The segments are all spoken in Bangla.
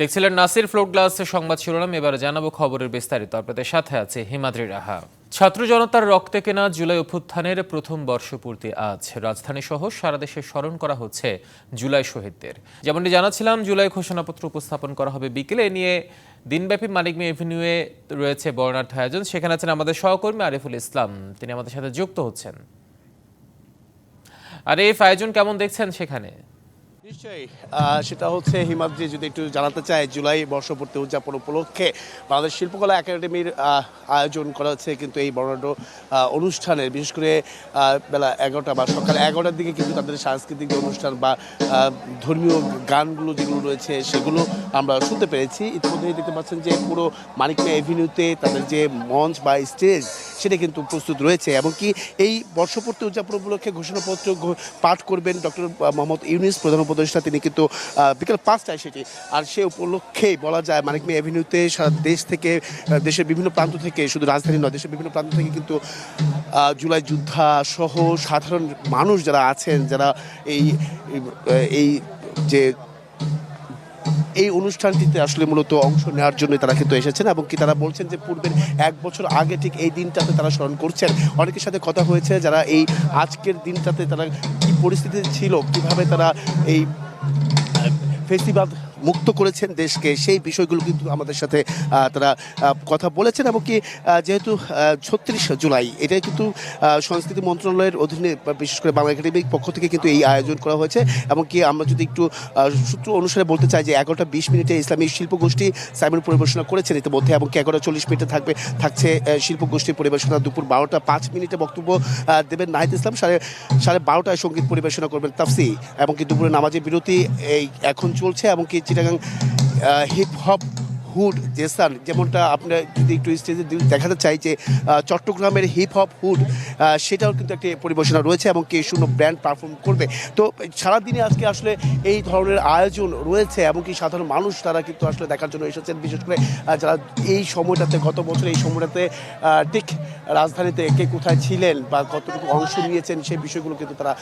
দেখছিলেন নাসির ফ্লোট গ্লাস সংবাদ শিরোনাম, এবারে জানাব খবরের বিস্তারিত। আপনাদের সাথে আছে হিমাদ্রি রাহা। ছাত্র জনতার রক্তে কেনা জুলাই অভ্যুত্থানের প্রথম বর্ষপূর্তি আজ। রাজধানী সহ সারা দেশে স্মরণ করা হচ্ছে জুলাই শহীদদের। যেমনটি জানাচ্ছিলাম, জুলাই ঘোষণাপত্র উপস্থাপন করা হবে বিকেলে। নিয়ে দিনব্যাপী মানিক মে এভিনিউয়ে রয়েছে বর্ণাঢ্য আয়োজন। সেখানে আছেন আমাদের সহকর্মী আরিফুল ইসলাম। তিনি আমাদের সাথে যুক্ত হচ্ছেন। আর এই আয়োজন কেমন দেখছেন সেখানে? সেটা হচ্ছে হিমাদ্রি যদি একটু জানাতে চাই জুলাই বর্ষপূর্তি উদযাপন উপলক্ষে বাংলাদেশ শিল্পকলা একাডেমির আয়োজন করা হচ্ছে কিন্তু এই বর্ণাঢ্য অনুষ্ঠানের। বিশেষ করে বেলা এগারোটা বা সকাল এগারোটার দিকে কিন্তু তাদের সাংস্কৃতিক অনুষ্ঠান বা ধর্মীয় গানগুলো যেগুলো রয়েছে সেগুলো আমরা শুনতে পেরেছি। ইতিমধ্যেই দেখতে পাচ্ছেন যে পুরো মানিকমে এভিনিউতে তাদের যে মঞ্চ বা স্টেজ সেটা কিন্তু প্রস্তুত রয়েছে এমনকি এই বর্ষপূর্তি উদযাপন উপলক্ষে ঘোষণাপত্র পাঠ করবেন ডক্টর মোহাম্মদ ইউনিস, প্রধান উপদেষ্টা তিনি কিন্তু বিকেল পাঁচটায় সেটি আর সে উপলক্ষেই বলা যায় মানিকমি অ্যাভিনিউতে দেশ থেকে দেশের বিভিন্ন প্রান্ত থেকে, শুধু রাজধানী নয়, দেশের বিভিন্ন প্রান্ত থেকে কিন্তু জুলাই যোদ্ধা সহ সাধারণ মানুষ যারা আছেন, যারা এই, এই- যে এই অনুষ্ঠানটিতে আসলে মূলত অংশ নেওয়ার জন্য তারা কিন্তু এসেছেন এবং কি তারা বলছেন যে পূর্বের এক বছর আগে ঠিক এই দিনটাতে তারা স্মরণ করছেন। অনেকের সাথে কথা হয়েছে যারা এই আজকের দিনটাতে তারা পরিস্থিতি ছিল কীভাবে তারা এই ফেস্টিভাল মুক্ত করেছেন দেশকে। সেই বিষয়গুলো কিন্তু আমাদের সাথে তারা কথা বলেছেন এবং কি যেহেতু ছত্রিশ জুলাই এটাই কিন্তু সংস্কৃতি মন্ত্রণালয়ের অধীনে বিশেষ করে বাংলা একাডেমির পক্ষ থেকে কিন্তু এই আয়োজন করা হয়েছে। এবং কি আমরা যদি একটু সূত্র অনুসারে বলতে চাই যে এগারোটা বিশ মিনিটে ইসলামী শিল্পগোষ্ঠী সাইমন পরিবেশনা করেছেন ইতিমধ্যে এবং কি এগারোটা চল্লিশ মিনিটে থাকবে থাকছে আহ, শিল্পগোষ্ঠীর পরিবেশনা। দুপুর বারোটা পাঁচ মিনিটে বক্তব্য দেবেন নাহিদ ইসলাম। সাড়ে সাড়ে বারোটায় সংগীত পরিবেশনা করবেন তাফসি এবং কি দুপুরে নামাজের বিরতি এই এখন চলছে এবং কি Chittagong hip hop hood Jeshan যেমনটা আপনার যদি একটু স্টেজে দেখাতে চাই যে চট্টগ্রামের হিপ হপ হুড সেটাও কিন্তু একটি পরিবেশনা রয়েছে এবং কে শূন্য ব্র্যান্ড পারফর্ম করবে। তো সারাদিনে আজকে আসলে এই ধরনের আয়োজন রয়েছে এবং কি সাধারণ মানুষ তারা কিন্তু আসলে দেখার জন্য এসেছেন, বিশেষ করে যারা এই সময়টাতে, গত বছর এই সময়টাতে ঠিক রাজধানীতে কে কোথায় ছিলেন বা কতটুকু অংশ নিয়েছেন সেই বিষয়গুলো কিন্তু তারা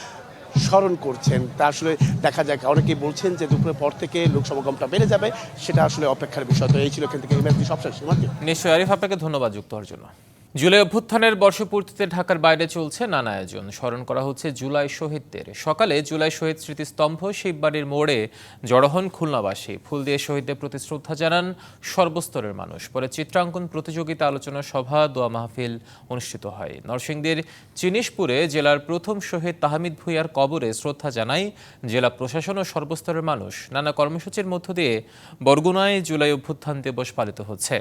স্মরণ করছেন। তা আসলে দেখা যাক। অনেকেই বলছেন যে দুপুরের পর থেকে লোক সমাগমটা বেড়ে যাবে, সেটা আসলে অপেক্ষার বিষয়। তো এই ছিল এখান থেকে সবশেষ। নিশ্চয়ই আরিফ, আপনাকে ধন্যবাদ যুক্ত হওয়ার জন্য। জুলাই অভ্যুত্থানের বর্ষপূর্তিতে ঢাকার বাইরে চলছে নানা আয়োজন। স্মরণ করা হচ্ছে জুলাই শহীদদের। সকালে জুলাই শহীদ স্মৃতিস্তম্ভ শিববাড়ির মোড়ে জড়ো হন খুলনাবাসী। ফুল দিয়ে শহীদদের প্রতি শ্রদ্ধা জানান সর্বস্তরের মানুষ। পরে চিত্রাঙ্কন প্রতিযোগিতা আলোচনা সভা, দোয়া মাহফিল অনুষ্ঠিত হয়। নরসিংদীর চিনিশপুরে জেলার প্রথম শহীদ তাহমিদ ভুইয়ার কবরে শ্রদ্ধা জানায় জেলা প্রশাসন ও সর্বস্তরের মানুষ। নানা কর্মসূচির মধ্য দিয়ে বরগুনায় জুলাই অভ্যুত্থান দিবস পালিত হচ্ছে।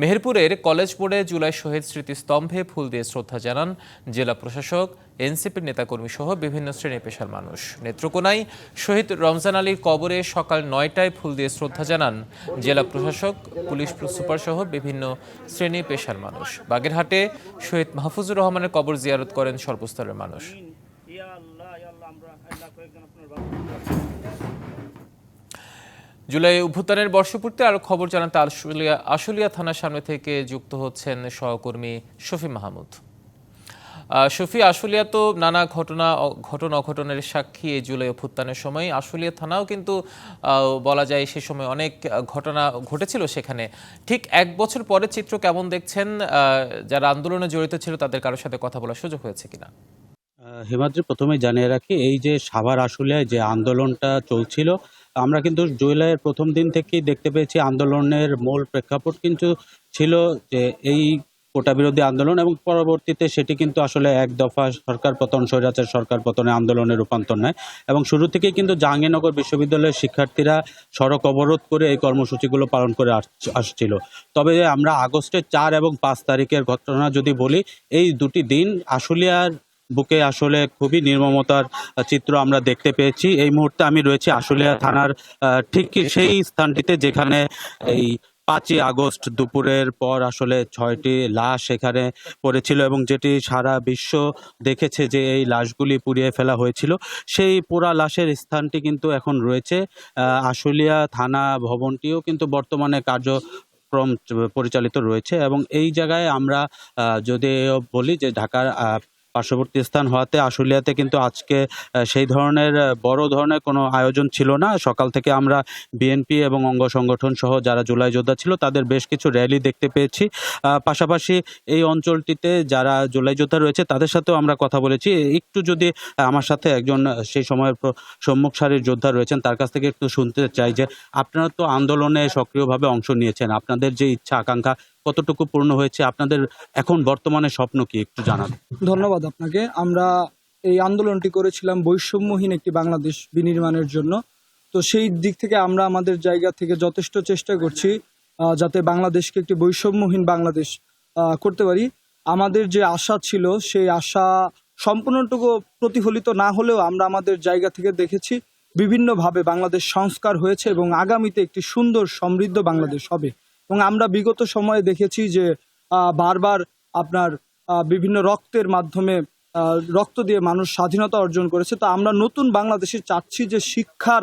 মেহেরপুরের কলেজ বোর্ডে জুলাই শহীদ স্মৃতিস্তম্ভে ফুল দিয়ে শ্রদ্ধা জানান জেলা প্রশাসক, এনসিপির নেতাকর্মী সহ বিভিন্ন শ্রেণি পেশার মানুষ। নেত্রকোনায় শহীদ রমজান আলীর কবরে সকাল নয়টায় ফুল দিয়ে শ্রদ্ধা জানান জেলা প্রশাসক, পুলিশ সুপার সহ বিভিন্ন শ্রেণি পেশার মানুষ। বাগেরহাটে শহীদ মাহফুজুর রহমানের কবর জিয়ারত করেন সর্বস্তরের মানুষ। জুলাই অভ্যুত্থানের বর্ষপূর্তি আরও খবর জানাতে আশুলিয়া আশুলিয়া থানার সামনে থেকে যুক্ত হচ্ছেন সহকর্মী শফি মাহমুদ। শফি, আশুলিয়া তো নানা ঘটনা ঘটনা অঘটনের সাক্ষী এই জুলাই অভ্যুত্থানের সময়। আশুলিয়া থানাও কিন্তু বলা যায় সে সময় অনেক ঘটনা ঘটেছিল সেখানে। ঠিক এক বছর পরে চিত্র কেমন দেখছেন? যারা আন্দোলনে জড়িত ছিল তাদের কারোর সাথে কথা বলার সুযোগ হয়েছে কিনা? হিমাদ্রি প্রথমে জানিয়ে রাখি, এই যে সাভার আশুলিয়ায় যে আন্দোলনটা চলছিল আমরা কিন্তু জুলাইয়ের প্রথম দিন থেকেই দেখতে পেয়েছি আন্দোলনের মূল প্রেক্ষাপট কিন্তু ছিল যে এই কোটা বিরোধী আন্দোলন এবং পরবর্তীতে সেটি কিন্তু আসলে এক দফা সরকার পতন, স্বৈরাচার সরকার পতনে আন্দোলনে রূপান্তর নেয় এবং শুরু থেকেই কিন্তু জাহাঙ্গীরনগর বিশ্ববিদ্যালয়ের শিক্ষার্থীরা সড়ক অবরোধ করে এই কর্মসূচিগুলো পালন করে আস- আসছিল। তবে আমরা আগস্টের চার এবং পাঁচ তারিখের ঘটনা যদি বলি, এই দুটি দিন আশুলিয়ার বুকে আসলে খুবই নির্মমতার চিত্র আমরা দেখতে পেয়েছি। এই মুহূর্তে আমি রয়েছি আশুলিয়া থানার ঠিক সেই স্থানটিতে যেখানে এই পাঁচই আগস্ট দুপুরের পর আসলে ছয়টি লাশ এখানে পড়েছিল এবং যেটি সারা বিশ্ব দেখেছে যে এই লাশগুলি পুড়িয়ে ফেলা হয়েছিল। সেই পোড়া লাশের স্থানটি কিন্তু এখন রয়েছে আশুলিয়া থানা ভবনটিও কিন্তু বর্তমানে কার্য পরিচালিত রয়েছে এবং এই জায়গায় আমরা যদি বলি যে ঢাকার পার্শ্ববর্তী স্থান হওয়াতে আশুলিয়াতে কিন্তু আজকে সেই ধরনের বড় ধরনের কোনো আয়োজন ছিল না। সকাল থেকে আমরা বিএনপি এবং অঙ্গ সংগঠন সহ যারা জুলাই যোদ্ধা ছিল তাদের বেশ কিছু র্যালি দেখতে পেয়েছি। পাশাপাশি এই অঞ্চলটিতে যারা জুলাই যোদ্ধা রয়েছে তাদের সাথেও আমরা কথা বলেছি। একটু যদি আমার সাথে একজন সেই সময়ের সম্মুখ সারির যোদ্ধা রয়েছেন তার কাছ থেকে একটু শুনতে চাই যে আপনারা তো আন্দোলনে সক্রিয়ভাবে অংশ নিয়েছেন। আপনাদের যে ইচ্ছা, আকাঙ্ক্ষা কতটুকু পূর্ণ হয়েছে, আপনাদের এখন বর্তমানে স্বপ্ন কি একটু জানান। ধন্যবাদ আপনাকে। আমরা এই আন্দোলনটি করেছিলাম বৈষম্যহীন একটি বাংলাদেশ বিনির্মাণের জন্য। তো সেই দিক থেকে আমরা আমাদের জায়গা থেকে যথেষ্ট চেষ্টা করছি যাতে বাংলাদেশকে একটি বৈষম্যহীন বাংলাদেশ করতে পারি। আমাদের যে আশা ছিল, সেই আশা সম্পূর্ণটুকু প্রতিফলিত না হলেও আমরা আমাদের জায়গা থেকে দেখেছি, বিভিন্নভাবে বাংলাদেশ সংস্কার হয়েছে এবং আগামীতে একটি সুন্দর সমৃদ্ধ বাংলাদেশ হবে। এবং আমরা বিগত সময়ে দেখেছি যে বারবার আপনার বিভিন্ন রক্তের মাধ্যমে রক্ত দিয়ে মানুষ স্বাধীনতা অর্জন করেছে। তো আমরা নতুন বাংলাদেশে চাচ্ছি যে শিক্ষার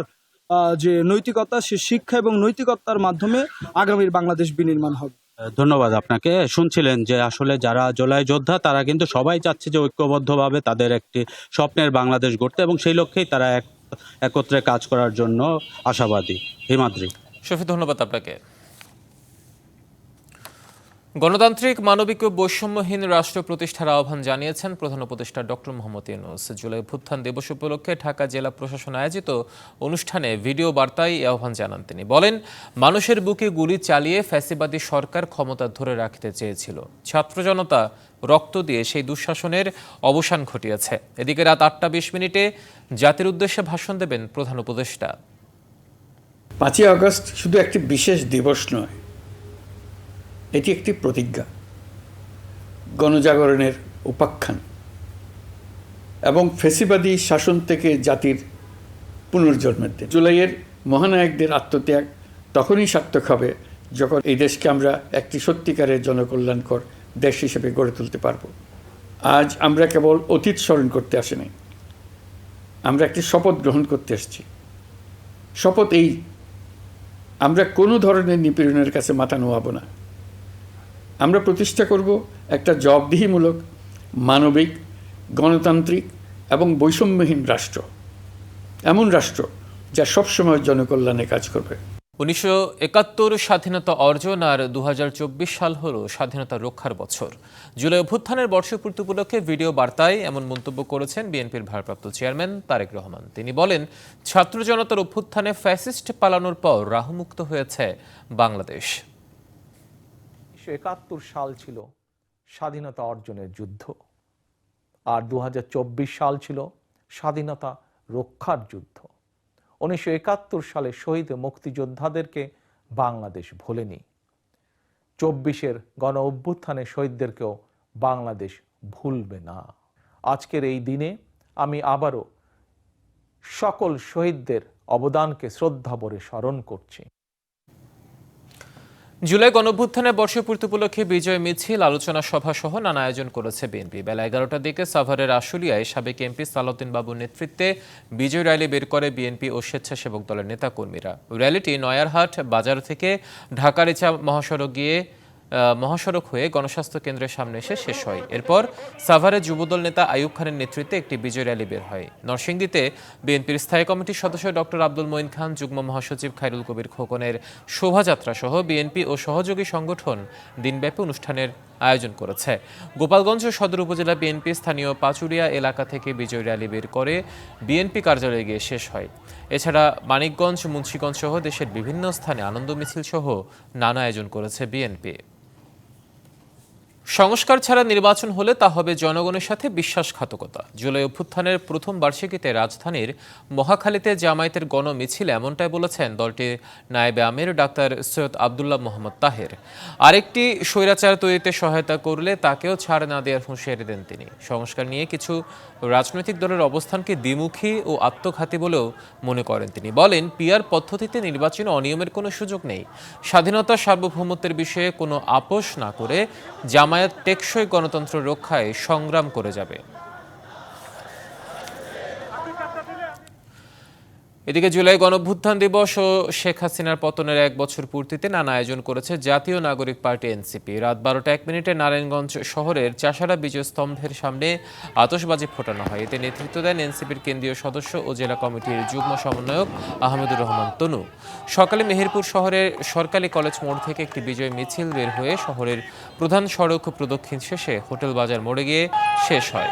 যে নৈতিকতা সে শিক্ষা এবং নৈতিকতার মাধ্যমে আগামীর বাংলাদেশ বিনির্মাণ হবে। ধন্যবাদ আপনাকে। শুনছিলেন যে আসলে যারা জোলাই যোদ্ধা তারা কিন্তু সবাই চাচ্ছে যে ঐক্যবদ্ধভাবে তাদের একটি স্বপ্নের বাংলাদেশ গড়তে এবং সেই লক্ষ্যেই তারা এক একত্রে কাজ করার জন্য আশাবাদী। হিমাদ্রি। শফি ধন্যবাদ আপনাকে। গণতান্ত্রিক, মানবিক বৈষম্যহীন রাষ্ট্র প্রতিষ্ঠার আহ্বান জানিয়েছেন প্রধান উপদেষ্টা ডক্টর মোহাম্মদ ইউনুস। জুলাই অভ্যুত্থান দিবস উপলক্ষে ঢাকা জেলা প্রশাসন আয়োজিত অনুষ্ঠানে ভিডিও বার্তায় এই আহ্বান জানান তিনি। বলেন, মানুষের বুকে গুলি চালিয়ে ফ্যাসিবাদী সরকার ক্ষমতা ধরে রাখতে চেয়েছিল। ছাত্র জনতা রক্ত দিয়ে সেই দুঃশাসনের অবসান ঘটিয়েছে। এদিকে রাত আটটা বিশ মিনিটে জাতির উদ্দেশ্যে ভাষণ দেবেন প্রধান উপদেষ্টা। পাঁচই আগস্ট শুধু একটি বিশেষ দিবস নয় এটি একটি প্রতিজ্ঞা, গণজাগরণের উপাখ্যান এবং ফেসিবাদী শাসন থেকে জাতির পুনর্জন্মের দিন। জুলাইয়ের মহানায়কদের আত্মত্যাগ তখনই সার্থক হবে যখন এই দেশকে আমরা একটি সত্যিকারের জনকল্যাণকর দেশ হিসেবে গড়ে তুলতে পারব। আজ আমরা কেবল অতীত স্মরণ করতে আসিনি আমরা একটি শপথ গ্রহণ করতে এসেছি। শপথ এই, আমরা কোনো ধরনের নিপীড়নের কাছে মাথা নোয়াবো না। আমরা প্রতিষ্ঠা করব একটা জবাবদিহিমূলক, মানবিক, গণতান্ত্রিক এবং বৈষম্যহীন রাষ্ট্র। এমন রাষ্ট্র যা সবসময় জনকল্যাণে কাজ করবে। উনিশশো একাত্তর স্বাধীনতা অর্জন আর দু হাজার চব্বিশ সাল হল স্বাধীনতা রক্ষার বছর। জুলাই অভ্যুত্থানের বর্ষপূর্তি উপলক্ষে ভিডিও বার্তায় এমন মন্তব্য করেছেন বিএনপির ভারপ্রাপ্ত চেয়ারম্যান তারেক রহমান। তিনি বলেন, ছাত্র জনতার অভ্যুত্থানে ফ্যাসিস্ট পালানোর পর রাহুমুক্ত হয়েছে বাংলাদেশ। উনিশশো একাত্তর সাল ছিল স্বাধীনতা অর্জনের যুদ্ধ। আর দু হাজার চব্বিশ সাল ছিল স্বাধীনতা রক্ষার যুদ্ধ। উনিশশো একাত্তর সালে শহীদ মুক্তিযোদ্ধাদেরকে বাংলাদেশ ভোলেনি। চব্বিশের গণ অভ্যুত্থানের শহীদদেরকেও বাংলাদেশ ভুলবে না। আজকের এই দিনে আমি আবারও সকল শহীদদের অবদানকে শ্রদ্ধাভরে স্মরণ করছি। জুলাই গণভ্যুত্থানের বর্ষপূর্তি উপলক্ষে বিজয় মিছিল, আলোচনা সভা সহ নানা আয়োজন করেছে বিএনপি। বেলা এগারোটার দিকে সাভারের আশুলিয়ায় সাবেক এমপি সালাউদ্দিন বাবুর নেতৃত্বে বিজয় র্যালি বের করে বিএনপি ও স্বেচ্ছাসেবক দলের নেতাকর্মীরা। র্যালিটি নয়ারহাট বাজার থেকে ঢাকার ইচা মহাসড়ক গিয়ে মহাসড়ক হয়ে গণস্বাস্থ্য কেন্দ্রের সামনে এসে শেষ হয়। এরপর সাভারে যুবদল নেতা আইয়ুব খানের নেতৃত্বে একটি বিজয় র্যালি বের হয়। নরসিংদীতে বিএনপির স্থায়ী কমিটির সদস্য ডক্টর আব্দুল মঈন খান, যুগ্ম মহাসচিব খায়রুল কবির খোকনের শোভাযাত্রা সহ বিএনপি ও সহযোগী সংগঠন দিনব্যাপী অনুষ্ঠানের আয়োজন করেছে। গোপালগঞ্জ সদর উপজেলা বিএনপি স্থানীয় পাচুরিয়া এলাকা থেকে বিজয় র্যালি বের করে বিএনপি কার্যালয়ে গিয়ে শেষ হয়। এছাড়া মানিকগঞ্জ, মুন্সিগঞ্জ সহ দেশের বিভিন্ন স্থানে আনন্দ মিছিল সহ নানা আয়োজন করেছে বিএনপি। সংস্কার ছাড়া নির্বাচন হলে তা হবে জনগণের সাথে বিশ্বাসঘাতকতা। জুলাই অভ্যুত্থানের প্রথম বার্ষিকীতে রাজধানীর মহাখালীতে জামায়াতের গণ মিছিল এমনটাই বলেছেন দলটির নায়েবে আমির ডাক্তার সৈয়দ আবদুল্লাহ মোহাম্মদ তাহের। আরেকটি স্বৈরাচার তৈরিতে সহায়তা করলে তাকেও ছাড় না দেওয়ার হুঁশিয়ারি দেন তিনি। সংস্কার নিয়ে কিছু রাজনৈতিক দলের অবস্থানকে দ্বিমুখী ও আত্মঘাতী বলেও মনে করেন তিনি। বলেন পিয়ার পদ্ধতিতে নির্বাচনে অনিয়মের কোনো সুযোগ নেই। স্বাধীনতা সার্বভৌমত্বের বিষয়ে কোনো আপোষ না করে জামায়াত টেকসই গণতন্ত্র রক্ষায় সংগ্রাম করে যাবে। এদিকে জুলাই গণভ্যুত্থান দিবস ও শেখ হাসিনার পতনের এক বছর পূর্তিতে নানা আয়োজন করেছে জাতীয় নাগরিক পার্টি এনসিপি। রাত বারোটা এক মিনিটে নারায়ণগঞ্জ শহরের চাষারা বিজয় স্তম্ভের সামনে আতশবাজি ফোটানো হয়। এতে নেতৃত্ব দেন এনসিপির কেন্দ্রীয় সদস্য ও জেলা কমিটির যুগ্ম সমন্বয়ক আহমেদুর রহমান তনু। সকালে মেহেরপুর শহরের সরকারি কলেজ মোড় থেকে একটি বিজয় মিছিল বের হয়ে শহরের প্রধান সড়ক প্রদক্ষিণ শেষে হোটেল বাজার মোড়ে গিয়ে শেষ হয়।